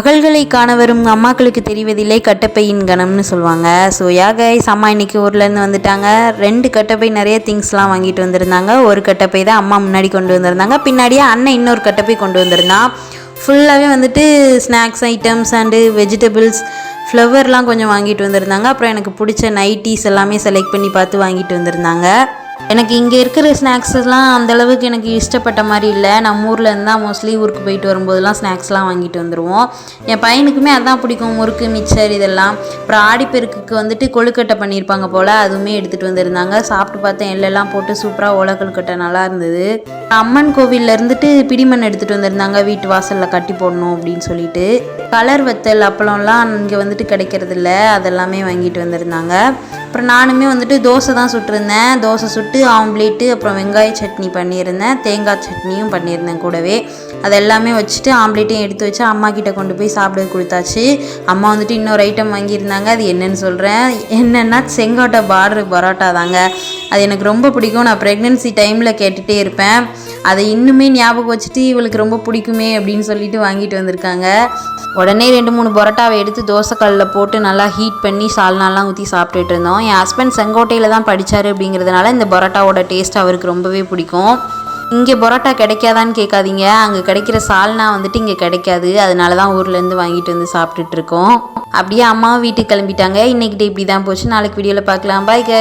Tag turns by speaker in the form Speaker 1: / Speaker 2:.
Speaker 1: மகள்களை காண வரும் அம்மாக்களுக்கு தெரிவதில்லை கட்டப்பையின் கணம்னு சொல்லுவாங்க. ஸோ யா கைஸ் அம்மா இன்னைக்கு ஊர்லேருந்து வந்துட்டாங்க. ரெண்டு கட்டப்பை நிறைய திங்ஸ்லாம் வாங்கிட்டு வந்திருந்தாங்க. ஒரு கட்டப்பை தான் அம்மா முன்னாடி கொண்டு வந்திருந்தாங்க. பின்னாடியே அண்ணன் இன்னொரு கட்டப்பை கொண்டு வந்திருந்தான் ஃபுல்லாகவே வந்துட்டு ஸ்நாக்ஸ் ஐட்டம்ஸ் அண்டு வெஜிடபிள்ஸ் ஃப்ளவர்லாம் கொஞ்சம் வாங்கிட்டு வந்திருந்தாங்க. அப்புறம் எனக்கு பிடிச்ச நைட்டிஸ் எல்லாமே செலக்ட் பண்ணி பார்த்து வாங்கிட்டு வந்திருந்தாங்க. எனக்கு இங்கே இருக்கிற ஸ்நாக்ஸ்லாம் அந்த அளவுக்கு எனக்கு இஷ்டப்பட்ட மாதிரி இல்லை. நம்ம ஊரில் இருந்தால் மோஸ்ட்லி ஊருக்கு போயிட்டு வரும்போதெல்லாம் ஸ்நாக்ஸ்லாம் வாங்கிட்டு வந்துடுவோம் என் பையனுக்குமே அதான் பிடிக்கும். முறுக்கு மிச்சர் இதெல்லாம். அப்புறம் ஆடிப்பெருக்குக்கு வந்துட்டு கொழுக்கட்டை பண்ணியிருப்பாங்க போல் அதுவுமே எடுத்துகிட்டு வந்திருந்தாங்க. சாப்பிட்டு பார்த்தேன் எள்ளெல்லாம் போட்டு சூப்பராக ஓலை கொழுக்கட்டை நல்லா இருந்தது. அம்மன் கோவில்லேருந்துட்டு பிடிமண் எடுத்துகிட்டு வந்திருந்தாங்க. வீட்டு வாசலில் கட்டி போடணும் அப்படின்னு சொல்லிட்டு. கலர் வத்தல் அப்பளம்லாம் இங்கே வந்துட்டு கிடைக்கிறதில்ல. அதெல்லாமே வாங்கிட்டு வந்திருந்தாங்க. அப்புறம் நானுமே வந்துட்டு தோசை தான் சுட்டிருந்தேன். தோசை சுட்டு ஆம்லேட்டு அப்புறம் வெங்காய சட்னி பண்ணியிருந்தேன். தேங்காய் சட்னியும் பண்ணியிருந்தேன் கூடவே. அது எல்லாமே வச்சுட்டு ஆம்லேட்டையும் எடுத்து வச்சு அம்மா கிட்ட கொண்டு போய் சாப்பிட கொடுத்தாச்சு. அம்மா வந்துட்டு இன்னொரு ஐட்டம் வாங்கியிருந்தாங்க. அது என்னன்னு சொல்கிறேன் என்னென்னா செங்கோட்டை பார்டர் பரோட்டா தாங்க. அது எனக்கு ரொம்ப பிடிக்கும். நான் ப்ரெக்னென்சி டைமில் கேட்டுகிட்டே இருப்பேன். அதை இன்னுமே ஞாபகம் வச்சுட்டு இவளுக்கு ரொம்ப பிடிக்குமே அப்படின்னு சொல்லிட்டு வாங்கிட்டு வந்திருக்காங்க. உடனே ரெண்டு மூணு பரோட்டாவை எடுத்து தோசைக்கல்லில் போட்டு நல்லா ஹீட் பண்ணி சால்னாலாம் ஊற்றி சாப்பிட்டுட்டு இருந்தோம். என் ஹஸ்பண்ட் செங்கோட்டையில் தான் படித்தார் அப்படிங்கிறதுனால இந்த பரோட்டாவோட டேஸ்ட் அவருக்கு ரொம்பவே பிடிக்கும். இங்கே பரோட்டா கிடைக்காதான்னு கேட்காதீங்க. அங்கே கிடைக்கிற சால்னா வந்துட்டு இங்கே கிடைக்காது. அதனால தான் ஊர்லேருந்து வாங்கிட்டு வந்து சாப்பிட்டுட்டு இருக்கோம். அப்படியே அம்மாவும் வீட்டுக்கு கிளம்பிட்டாங்க. இன்னைக்கு இப்படி தான் போச்சு. நாளைக்கு வீடியோவில் பார்க்கலாம். பாய் கை